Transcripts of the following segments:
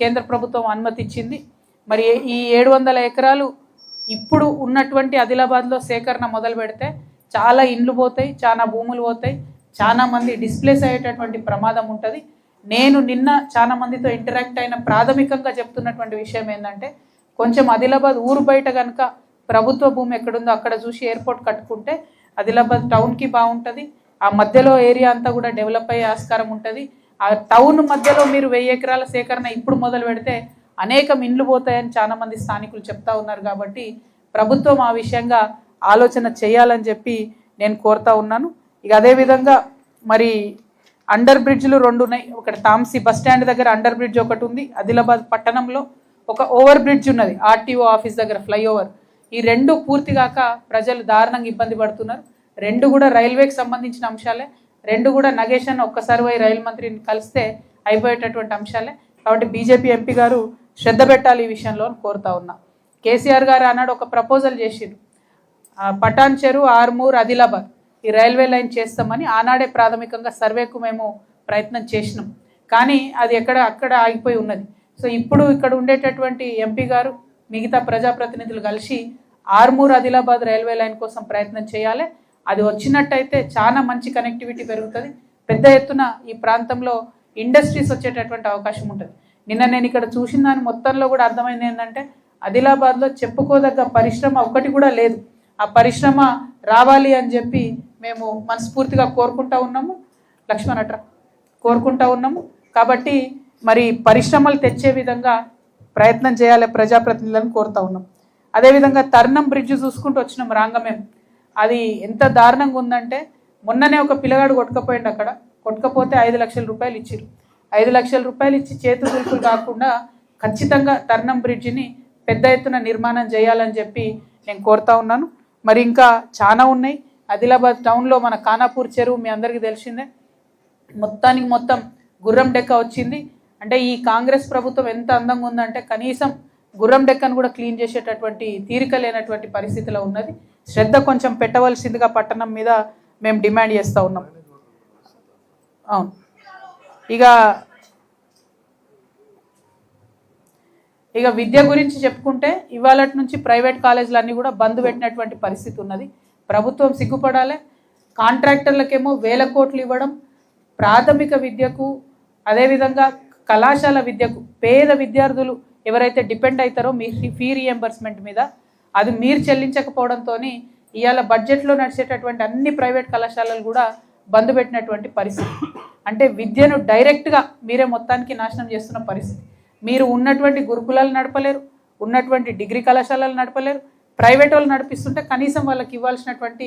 కేంద్ర ప్రభుత్వం అనుమతిచ్చింది. మరి ఈ ఏడు వందల ఎకరాలు ఇప్పుడు ఉన్నటువంటి ఆదిలాబాద్లో సేకరణ మొదలు పెడితే చాలా ఇండ్లు పోతాయి చాలా భూములు పోతాయి చాలా మంది డిస్ప్లేస్ అయ్యేటటువంటి ప్రమాదం ఉంటుంది. నేను నిన్న చాలా మందితో ఇంటరాక్ట్ అయిన ప్రాథమికంగా చెప్తున్నటువంటి విషయం ఏంటంటే కొంచెం ఆదిలాబాద్ ఊరు బయట కనుక ప్రభుత్వ భూమి ఎక్కడుందో అక్కడ చూసి ఎయిర్పోర్ట్ కట్టుకుంటే ఆదిలాబాద్ టౌన్కి బాగుంటుంది. ఆ మధ్యలో ఏరియా అంతా కూడా డెవలప్ అయ్యే ఆస్కారం ఉంటుంది. ఆ టౌన్ మధ్యలో మీరు వెయ్యి ఎకరాల సేకరణ ఇప్పుడు మొదలు పెడితే అనేకం ఇండ్లు పోతాయని చాలా మంది స్థానికులు చెప్తా ఉన్నారు కాబట్టి ప్రభుత్వం ఆ విషయంగా ఆలోచన చేయాలని చెప్పి నేను కోరుతా ఉన్నాను. ఇక అదేవిధంగా మరి అండర్ బ్రిడ్జ్లు రెండు ఉన్నాయి. ఒకటి తాంసీ బస్ స్టాండ్ దగ్గర అండర్ బ్రిడ్జ్ ఒకటి ఉంది. ఆదిలాబాద్ పట్టణంలో ఒక ఓవర్ బ్రిడ్జ్ ఉన్నది. ఆర్టీఓ ఆఫీస్ దగ్గర ఫ్లైఓవర్. ఈ రెండు పూర్తి కాక ప్రజలు దారుణంగా ఇబ్బంది పడుతున్నారు. రెండు కూడా రైల్వేకి సంబంధించిన అంశాలే. రెండు కూడా నగేష్ ఒక్కసారి పోయి రైలు మంత్రిని కలిస్తే అయిపోయేటటువంటి అంశాలే. కాబట్టి బీజేపీ ఎంపీ గారు శ్రద్ధ పెట్టాలి ఈ విషయంలో కోరుతా ఉన్నా. కేసీఆర్ గారు ఆనాడు ఒక ప్రపోజల్ చేసిండు. పటాన్ చెరు ఆర్మూర్ ఆదిలాబాద్ ఈ రైల్వే లైన్ చేస్తామని ఆనాడే ప్రాథమికంగా సర్వేకు మేము ప్రయత్నం చేసినాం. కానీ అది ఎక్కడ అక్కడ ఆగిపోయి ఉన్నది. సో ఇప్పుడు ఇక్కడ ఉండేటటువంటి ఎంపీ గారు మిగతా ప్రజాప్రతినిధులు కలిసి ఆర్మూర్ ఆదిలాబాద్ రైల్వే లైన్ కోసం ప్రయత్నం చేయాలి. అది వచ్చినట్టయితే చాలా మంచి కనెక్టివిటీ పెరుగుతుంది. పెద్ద ఎత్తున ఈ ప్రాంతంలో ఇండస్ట్రీస్ వచ్చేటటువంటి అవకాశం ఉంటుంది. నిన్న నేను ఇక్కడ చూసిన దాని మొత్తంలో కూడా అర్థమైంది ఏంటంటే ఆదిలాబాద్లో చెప్పుకోదగ్గ పరిశ్రమ ఒకటి కూడా లేదు. ఆ పరిశ్రమ రావాలి అని చెప్పి మేము మనస్ఫూర్తిగా కోరుకుంటా ఉన్నాము. లక్ష్మణ్ అట్రా కోరుకుంటా ఉన్నాము. కాబట్టి మరి పరిశ్రమలు తెచ్చే విధంగా ప్రయత్నం చేయాలి ప్రజాప్రతినిధులను కోరుతా ఉన్నాం. అదేవిధంగా తర్ణం బ్రిడ్జ్ చూసుకుంటూ వచ్చినాం రాంగమేం. అది ఎంత దారుణంగా ఉందంటే మొన్ననే ఒక పిల్లగాడు కొట్టుకపోయిండు అక్కడ. కొట్టుకపోతే ఐదు లక్షల రూపాయలు ఇచ్చిరు ఐదు లక్షల రూపాయలు ఇచ్చి చేతు దులుపులు కాకుండా ఖచ్చితంగా తర్ణం బ్రిడ్జిని పెద్ద ఎత్తున నిర్మాణం చేయాలని చెప్పి నేను కోరుతా ఉన్నాను. మరి ఇంకా చాలా ఉన్నాయి. ఆదిలాబాద్ టౌన్లో మన ఖానాపూర్ చెరువు మీ అందరికీ తెలిసిందే. మొత్తానికి మొత్తం గుర్రం డెక్క వచ్చింది. అంటే ఈ కాంగ్రెస్ ప్రభుత్వం ఎంత అందంగా ఉందంటే కనీసం గుర్రం డెక్కను కూడా క్లీన్ చేసేటటువంటి తీరిక లేనటువంటి పరిస్థితిలో ఉన్నది. శ్రద్ధ కొంచెం పెట్టవలసిందిగా పట్టణం మీద మేము డిమాండ్ చేస్తూ ఉన్నాం. అవును. ఇక ఇక విద్య గురించి చెప్పుకుంటే ఇవాళ నుంచి ప్రైవేట్ కాలేజీలు అన్నీ కూడా బంద్ పెట్టినటువంటి పరిస్థితి ఉన్నది. ప్రభుత్వం సిగ్గుపడాలి. కాంట్రాక్టర్లకేమో వేల కోట్లు ఇవ్వడం ప్రాథమిక విద్యకు అదేవిధంగా కళాశాల విద్యకు పేద విద్యార్థులు ఎవరైతే డిపెండ్ అవుతారో మీ ఫీ రియంబర్స్మెంట్ మీద అది మీరు చెల్లించకపోవడంతో ఇవాళ బడ్జెట్లో నడిచేటటువంటి అన్ని ప్రైవేట్ కళాశాలలు కూడా బంద్ పెట్టినటువంటి పరిస్థితి. అంటే విద్యను డైరెక్ట్గా మీరే మొత్తానికి నాశనం చేస్తున్న పరిస్థితి. మీరు ఉన్నటువంటి గురుకులాలు నడపలేరు ఉన్నటువంటి డిగ్రీ కళాశాలలు నడపలేరు ప్రైవేట్ వాళ్ళు నడిపిస్తుంటే కనీసం వాళ్ళకి ఇవ్వాల్సినటువంటి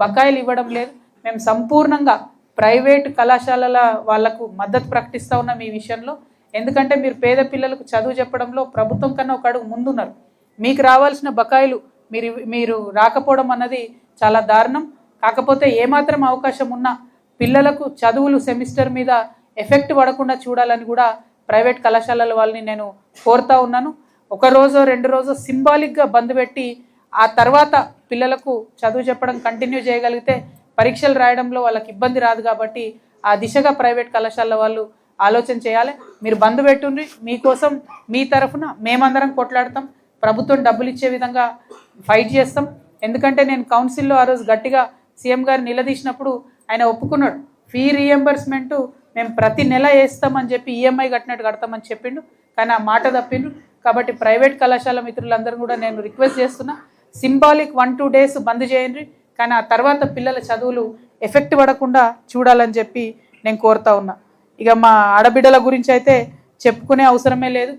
బకాయిలు ఇవ్వడం లేదు. మేము సంపూర్ణంగా ప్రైవేట్ కళాశాలల వాళ్ళకు మద్దతు ప్రకటిస్తూ ఉన్నాం ఈ విషయంలో. ఎందుకంటే మీరు పేద పిల్లలకు చదువు చెప్పడంలో ప్రభుత్వం కన్నా ఒక అడుగు ముందున్నారు. మీకు రావాల్సిన బకాయిలు మీరు మీరు రాకపోవడం అన్నది చాలా దారుణం. కాకపోతే ఏమాత్రం అవకాశం ఉన్నా పిల్లలకు చదువులు సెమిస్టర్ మీద ఎఫెక్ట్ పడకుండా చూడాలని కూడా ప్రైవేట్ కళాశాలల వాళ్ళని నేను కోరుతా ఉన్నాను. ఒక రోజు రెండు రోజు సింబాలిక్గా బంద్ పెట్టి ఆ తర్వాత పిల్లలకు చదువు చెప్పడం కంటిన్యూ చేయగలిగితే పరీక్షలు రాయడంలో వాళ్ళకి ఇబ్బంది రాదు కాబట్టి ఆ దిశగా ప్రైవేట్ కళాశాల వాళ్ళు ఆలోచన చేయాలి. మీరు బంద్ పెట్టుండ్రి. మీకోసం మీ తరఫున మేమందరం కొట్లాడతాం. ప్రభుత్వం డబ్బులు ఇచ్చే విధంగా ఫైట్ చేస్తాం. ఎందుకంటే నేను కౌన్సిల్లో ఆ రోజు గట్టిగా సీఎం గారు నిలదీసినప్పుడు ఆయన ఒప్పుకున్నాడు. ఫీ రీఎంబర్స్మెంట్ మేము ప్రతి నెల వేస్తామని చెప్పి ఈఎంఐ కట్టినట్టు కడతామని చెప్పిండు. కానీ ఆ మాట తప్పిండు. కాబట్టి ప్రైవేట్ కళాశాల మిత్రులందరూ కూడా నేను రిక్వెస్ట్ చేస్తున్నా symbolic one two days bandh చేయండి. కానీ ఆ తర్వాత పిల్లల చదువులు ఎఫెక్ట్ పడకుండా చూడాలని చెప్పి నేను కోరుతా ఉన్నా. ఇక మా ఆడబిడ్డల గురించి అయితే చెప్పుకునే అవసరమే లేదు.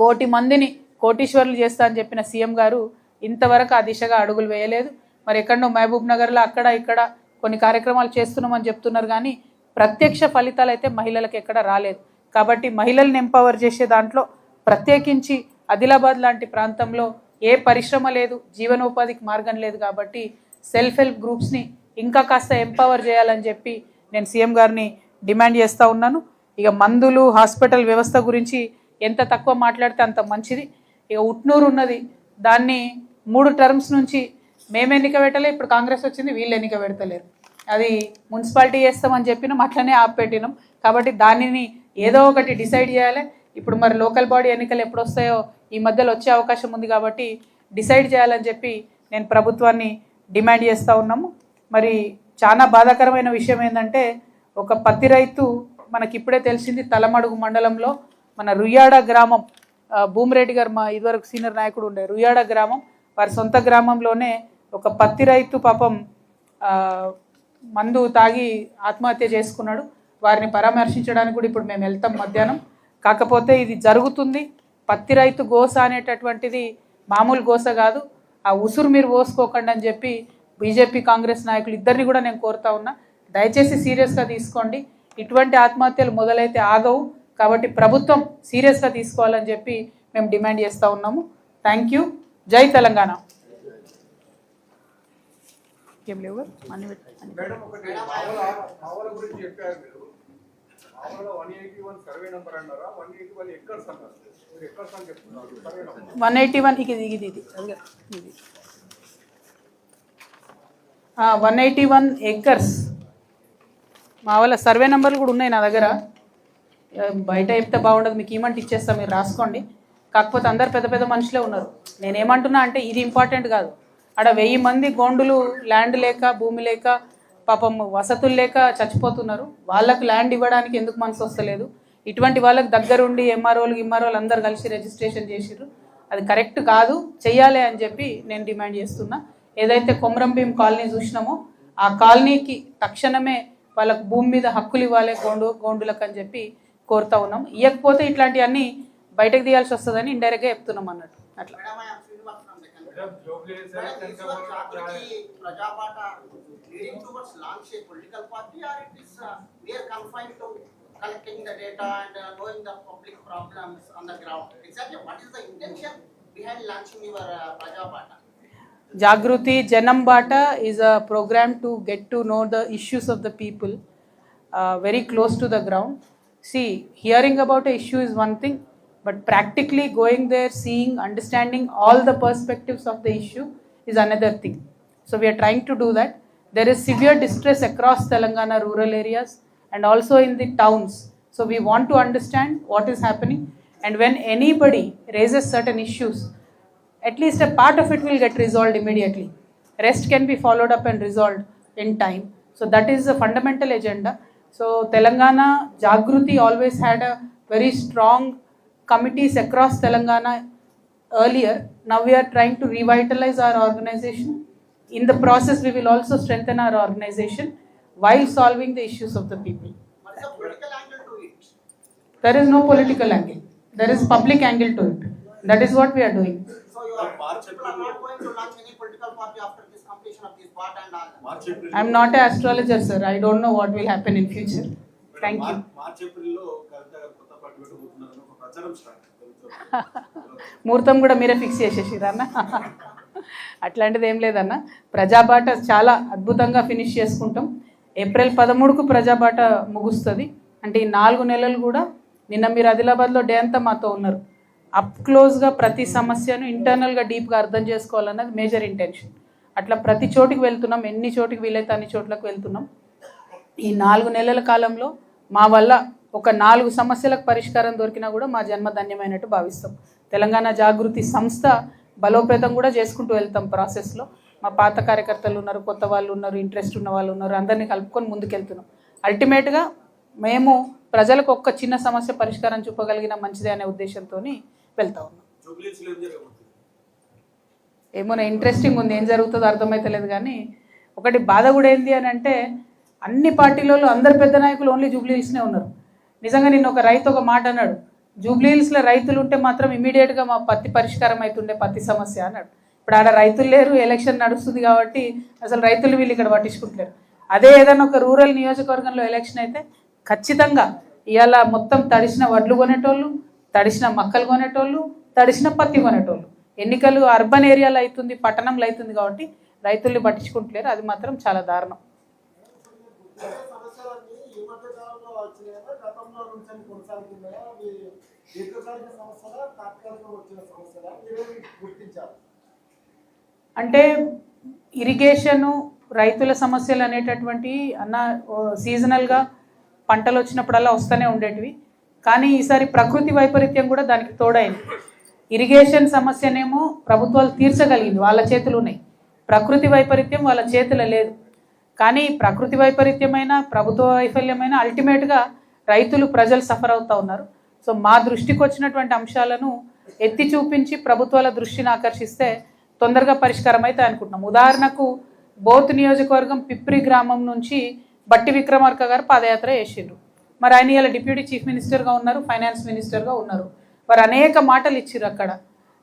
కోటి మందిని కోటీశ్వర్లు చేస్తా అని చెప్పిన సీఎం గారు ఇంతవరకు ఆ దిశగా అడుగులు వేయలేదు. మరి ఎక్కడో మహబూబ్ నగర్లో అక్కడ ఇక్కడ కొన్ని కార్యక్రమాలు చేస్తున్నామని చెప్తున్నారు కానీ ప్రత్యక్ష ఫలితాలు అయితే మహిళలకు ఎక్కడ రాలేదు. కాబట్టి మహిళల్ని ఎంపవర్ చేసే దాంట్లో ప్రత్యేకించి ఆదిలాబాద్ లాంటి ప్రాంతంలో ఏ పరిశ్రమ లేదు జీవనోపాధికి మార్గం లేదు కాబట్టి సెల్ఫ్ హెల్ప్ గ్రూప్స్ని ఇంకా కాస్త ఎంపవర్ చేయాలని చెప్పి నేను సీఎం గారిని డిమాండ్ చేస్తూ ఉన్నాను. ఇక మందులు హాస్పిటల్ వ్యవస్థ గురించి ఎంత తక్కువ మాట్లాడితే అంత మంచిది. ఇక ఉట్నూరు ఉన్నది. దాన్ని మూడు టర్మ్స్ నుంచి మేము ఎన్నిక పెట్టలే ఇప్పుడు కాంగ్రెస్ వచ్చింది వీళ్ళు ఎన్నిక పెడతలేరు. అది మున్సిపాలిటీ చేస్తామని చెప్పినాం అట్లనే ఆపెట్టినాం కాబట్టి దానిని ఏదో ఒకటి డిసైడ్ చేయాలి. ఇప్పుడు మరి లోకల్ బాడీ ఎన్నికలు ఎప్పుడు వస్తాయో ఈ మధ్యలో వచ్చే అవకాశం ఉంది కాబట్టి డిసైడ్ చేయాలని చెప్పి నేను ప్రభుత్వాన్ని డిమాండ్ చేస్తూ ఉన్నాము. మరి చాలా బాధాకరమైన విషయం ఏంటంటే ఒక పత్తి రైతు మనకి ఇప్పుడే తెలిసింది తలమడుగు మండలంలో మన రుయ్యాడ గ్రామం భూమిరెడ్డి గారు మా ఇదివరకు సీనియర్ నాయకుడు ఉండే రుయాడ గ్రామం వారి సొంత గ్రామంలోనే ఒక పత్తి రైతు పాపం మందు తాగి ఆత్మహత్య చేసుకున్నాడు. వారిని పరామర్శించడానికి కూడా ఇప్పుడు మేము వెళ్తాం మధ్యాహ్నం. కాకపోతే ఇది జరుగుతుంది. పత్తి రైతు గోస అనేటటువంటిది మామూలు గోస కాదు. ఆ ఉసురు మీరు పోసుకోకండి అని చెప్పి బీజేపీ కాంగ్రెస్ నాయకులు ఇద్దరిని కూడా నేను కోరుతా ఉన్నా. దయచేసి సీరియస్గా తీసుకోండి. ఇటువంటి ఆత్మహత్యలు మొదలైతే ఆగవు. కాబట్టి ప్రభుత్వం సీరియస్గా తీసుకోవాలని చెప్పి మేము డిమాండ్ చేస్తూ ఉన్నాము. థ్యాంక్ యూ జై తెలంగాణ. ఏం లేవు? అన్ని వన్ ఎయిటీ వన్ ఇది ఇది ఇది. అదిగో, ఇది. వన్ ఎయిటీ వన్ ఎక్కర్స్ మా వాళ్ళ సర్వే నెంబర్లు కూడా ఉన్నాయి నా దగ్గర. బయట చెప్తే బాగుండదు మీకు ఏమంటే ఇచ్చేస్తాం మీరు రాసుకోండి. కాకపోతే అందరు పెద్ద పెద్ద మనుషులే ఉన్నారు. నేనేమంటున్నా అంటే ఇది ఇంపార్టెంట్ కాదు. ఆడ వెయ్యి మంది గోండులు ల్యాండ్ లేక భూమి లేక పాపం వసతులు లేక చచ్చిపోతున్నారు. వాళ్ళకు ల్యాండ్ ఇవ్వడానికి ఎందుకు మనసు వస్తలేదు? ఇటువంటి వాళ్ళకి దగ్గరుండి ఎంఆర్ఓలు ఎంఆర్ఓలు అందరు కలిసి రిజిస్ట్రేషన్ చేసిర్రు. అది కరెక్ట్ కాదు చెయ్యాలి అని చెప్పి నేను డిమాండ్ చేస్తున్నా. ఏదైతే కొమరం భీం కాలనీ చూసినామో ఆ కాలనీకి తక్షణమే వాళ్ళకు భూమి మీద హక్కులు ఇవ్వాలి గోండు గోండులకు అని చెప్పి కోరుతా ఉన్నాం. ఇవ్వకపోతే ఇట్లాంటివన్నీ బయటకు తీయాల్సి వస్తుందని ఇండైరెక్ట్గా చెప్తున్నాం అన్నట్టు. అట్లా. Jagruthi Janam Baata is a program to get to know the issues of the people very close to the ground See, hearing about a issue is one thing, but practically going there, seeing, understanding all the perspectives of the issue is another thing. So, we are trying to do that. There is severe distress across Telangana rural areas and also in the towns. So, we want to understand what is happening. And when anybody raises certain issues, at least a part of it will get resolved immediately. Rest can be followed up and resolved in time. So that is the fundamental agenda. So Telangana Jagruti always had a very strong committees across Telangana earlier. Now we are trying to revitalize our organization. In the process, we will also strengthen our organization while solving the issues of the people. What is the political angle to it? There is no political angle. There is public angle to it. That is what we are doing. I not astrologer sir I don't know what will happen in future thank you March ఏప్రిల్లో కొత్త ముహూర్తం కూడా మీరే fix చేసేసి అన్న అట్లాంటిది ఏం లేదన్న. ప్రజాబాట చాలా అద్భుతంగా ఫినిష్ చేసుకుంటాం. ఏప్రిల్ పదమూడుకు ప్రజాబాట ముగుస్తుంది. అంటే ఈ నాలుగు నెలలు కూడా నిన్న మీరు ఆదిలాబాద్లో డే అంతా మాతో ఉన్నారు. అప్ క్లోజ్గా ప్రతి సమస్యను ఇంటర్నల్గా డీప్గా అర్థం చేసుకోవాలన్నది మేజర్ ఇంటెన్షన్ అట్లా ప్రతి చోటికి వెళ్తున్నాం ఎన్ని చోటికి వీలైతే అన్ని చోట్లకు వెళ్తున్నాం. ఈ నాలుగు నెలల కాలంలో మా వల్ల ఒక నాలుగు సమస్యలకు పరిష్కారం దొరికినా కూడా మా జన్మ ధన్యమైనట్టు భావిస్తాం. తెలంగాణ జాగృతి సంస్థ బలోపేతం కూడా చేసుకుంటూ వెళ్తాం ప్రాసెస్లో మా పాత కార్యకర్తలు ఉన్నారు కొత్త వాళ్ళు ఉన్నారు ఇంట్రెస్ట్ ఉన్న వాళ్ళు ఉన్నారు అందరినీ కలుపుకొని ముందుకెళ్తున్నాం. అల్టిమేట్గా మేము ప్రజలకు ఒక్క చిన్న సమస్య పరిష్కారం చూపగలిగిన మంచిదే అనే ఉద్దేశంతో వెళ్తా ఉన్నాం. జూబ్లీస్లో ఏం జరగబోతుంది ఏమో ఇంట్రెస్టింగ్ ఉంది ఏం జరుగుతుందో అర్థమైతలేదు కానీ ఒకటి బాధ కూడా ఏంది అని అంటే అన్ని పార్టీలలో అందరు పెద్ద నాయకులు ఓన్లీ జూబ్లీ హిల్స్నే ఉన్నారు. నిజంగా నిన్న ఒక రైతు ఒక మాట అన్నాడు జూబ్లీ హిల్స్లో రైతులు ఉంటే మాత్రం ఇమీడియట్గా మా పత్తి పరిష్కారం అవుతుండే పత్తి సమస్య అన్నాడు. ఇప్పుడు ఆడ రైతులు లేరు ఎలక్షన్ నడుస్తుంది కాబట్టి అసలు రైతులు వీళ్ళు ఇక్కడ పట్టించుకుంటలేరు. అదే ఏదైనా ఒక రూరల్ నియోజకవర్గంలో ఎలక్షన్ అయితే ఖచ్చితంగా ఇవాళ మొత్తం తడిసిన వడ్లు కొనేటోళ్ళు తడిసిన మక్కలు కొనేటోళ్ళు తడిసిన పత్తి కొనేటోళ్ళు. ఎన్నికలు అర్బన్ ఏరియాలో అవుతుంది పట్టణంలో అవుతుంది కాబట్టి రైతుల్ని పట్టించుకుంటలేరు. అది మాత్రం చాలా దారుణం. అంటే ఇరిగేషను రైతుల సమస్యలు అనేటటువంటి అన్న సీజనల్గా పంటలు వచ్చినప్పుడల్లా వస్తూనే ఉండేటివి. కానీ ఈసారి ప్రకృతి వైపరీత్యం కూడా దానికి తోడైంది. ఇరిగేషన్ సమస్యనేమో ప్రభుత్వాలు తీర్చగలిగింది. వాళ్ళ చేతులు ఉన్నాయి. ప్రకృతి వైపరీత్యం వాళ్ళ చేతుల లేదు. కానీ ప్రకృతి వైపరీత్యమైన ప్రభుత్వ వైఫల్యమైన అల్టిమేట్గా రైతులు ప్రజలు సఫర్ అవుతూ ఉన్నారు. సో మా దృష్టికి వచ్చినటువంటి అంశాలను ఎత్తి చూపించి ప్రభుత్వాల దృష్టిని ఆకర్షిస్తే తొందరగా పరిష్కారం అయితే అనుకుంటున్నాం. ఉదాహరణకు బోత్ నియోజకవర్గం పిప్రి గ్రామం నుంచి బట్టి విక్రమార్క గారు పాదయాత్ర చేసిండ్రు. మరి ఆయన ఇలా డిప్యూటీ చీఫ్ మినిస్టర్గా ఉన్నారు ఫైనాన్స్ మినిస్టర్గా ఉన్నారు. వారు అనేక మాటలు ఇచ్చిర్రు అక్కడ.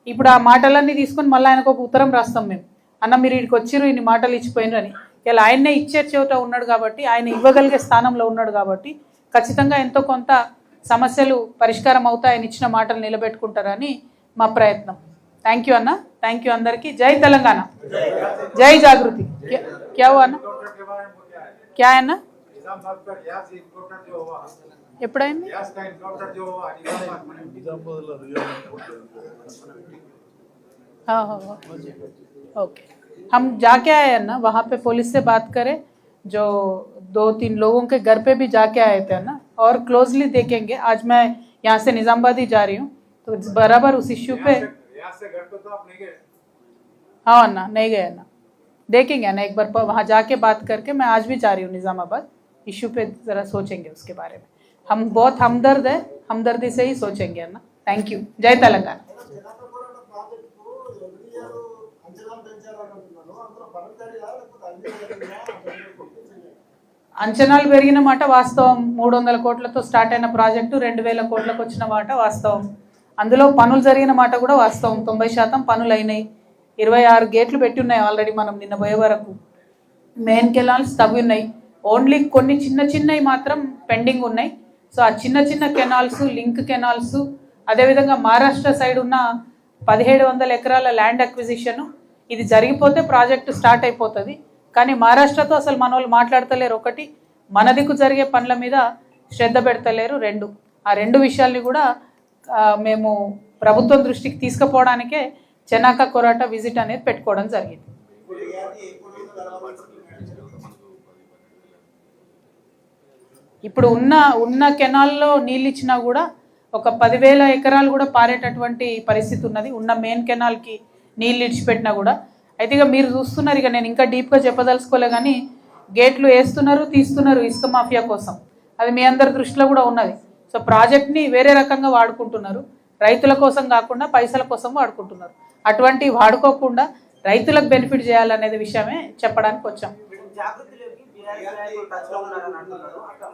ఇప్పుడు ఆ మాటలన్నీ తీసుకొని మళ్ళీ ఆయనకు ఒక ఉత్తరం రాస్తాం మేము. అన్న మీరు ఇక్కడికి వచ్చిర్రు ఇన్ని మాటలు ఇచ్చిపోయినారు అని. ఇలా ఆయన్నే ఇచ్చే చోట ఉన్నాడు కాబట్టి ఆయన ఇవ్వగలిగే స్థానంలో ఉన్నాడు కాబట్టి ఖచ్చితంగా ఎంతో కొంత సమస్యలు పరిష్కారం అవుతాయని ఇచ్చిన మాటలు నిలబెట్టుకుంటారని మా ప్రయత్నం. థ్యాంక్ యూ అన్న. థ్యాంక్ యూ అందరికీ. జై తెలంగాణ. జై జాగృతి. క్యా- అన్న? క్యా అన్న? निजामाबाद का गैस इंपोर्टर जो हुआ ఎప్పుడైంది गैस का इंपोर्टर जो हुआ निजामाबाद में हाँ हाँ हाँ ओके हम जाके आए हैं ना वहाँ पे पुलिस से बात करें जो दो तीन लोगों के घर पे भी जाके आए थे ना और क्लोजली देखेंगे आज मैं यहाँ से निज़ामबाद ही जा रही हूँ तो बराबर उस इश्यू पे गैस से घर पे तो आप नहीं गए हाँ अन्ना नहीं गए अन्ना देखेंगे अन्ना एक बार प- वहाँ जाके बात करके मैं आज भी जा रही हूँ निज़ामाबाद इश्यू पे ज़रा सोचेंगे उसके बारे में हम बहुत हमदर्द है हमदर्दी से ही सोचेंगे अन्ना थैंक यू जय तेलंगाना జనాభా ప్రాజెక్టు ఎవ్రీ ఇయర్ అంచనాలు పెంచాలని అంటున్నాను అందులో పనులు జరిగా లేకపోతే అన్ని జరిగినా గుర్తించండి అంచనాలు పెరిగిన మాట వాస్తవం మూడు వందల కోట్లతో స్టార్ట్ అయిన ప్రాజెక్టు రెండు వేల కోట్లకు వచ్చిన మాట వాస్తవం అందులో పనులు జరిగిన మాట కూడా వాస్తవం తొంభై శాతం పనులు అయినాయి ఇరవై ఆరు గేట్లు పెట్టి ఉన్నాయి ఆల్రెడీ మనం నిన్న పోయే వరకు మెయిన్ కెనాల్స్ తవ్వి ఉన్నాయి ఓన్లీ కొన్ని చిన్న చిన్నవి మాత్రం పెండింగ్ ఉన్నాయి. సో ఆ చిన్న చిన్న కెనాల్స్ లింక్ కెనాల్స్ అదేవిధంగా మహారాష్ట్ర సైడ్ ఉన్న పదిహేడు వందల ఎకరాల ల్యాండ్ అక్విజిషన్ ఇది జరిగిపోతే ప్రాజెక్టు స్టార్ట్ అయిపోతుంది. కానీ మహారాష్ట్రతో అసలు మన వాళ్ళు మాట్లాడతలేరు. ఒకటి మన దిక్కు జరిగే పనుల మీద శ్రద్ధ పెడతలేరు. రెండు ఆ రెండు విషయాల్ని కూడా మేము ప్రభుత్వం దృష్టికి తీసుకుపోవడానికే చెనాక కొరాట విజిట్ అనేది పెట్టుకోవడం జరిగింది. ఇప్పుడు ఉన్న ఉన్న కెనాల్లో నీళ్ళు ఇచ్చినా కూడా ఒక పదివేల ఎకరాలు కూడా పారేటటువంటి పరిస్థితి ఉన్నది. ఉన్న మెయిన్ కెనాల్కి నీళ్ళు ఇడిచిపెట్టినా కూడా. అయితే ఇక మీరు చూస్తున్నారు ఇక నేను ఇంకా డీప్గా చెప్పదలుచుకోలే కానీ గేట్లు వేస్తున్నారు తీస్తున్నారు ఇసుక మాఫియా కోసం. అది మీ అందరి దృష్టిలో కూడా ఉన్నది. సో ప్రాజెక్ట్ని వేరే రకంగా వాడుకుంటున్నారు. రైతుల కోసం కాకుండా పైసల కోసం వాడుకుంటున్నారు. అటువంటి వాడుకోకుండా రైతులకు బెనిఫిట్ చేయాలనేది విషయమే చెప్పడానికి వచ్చాం.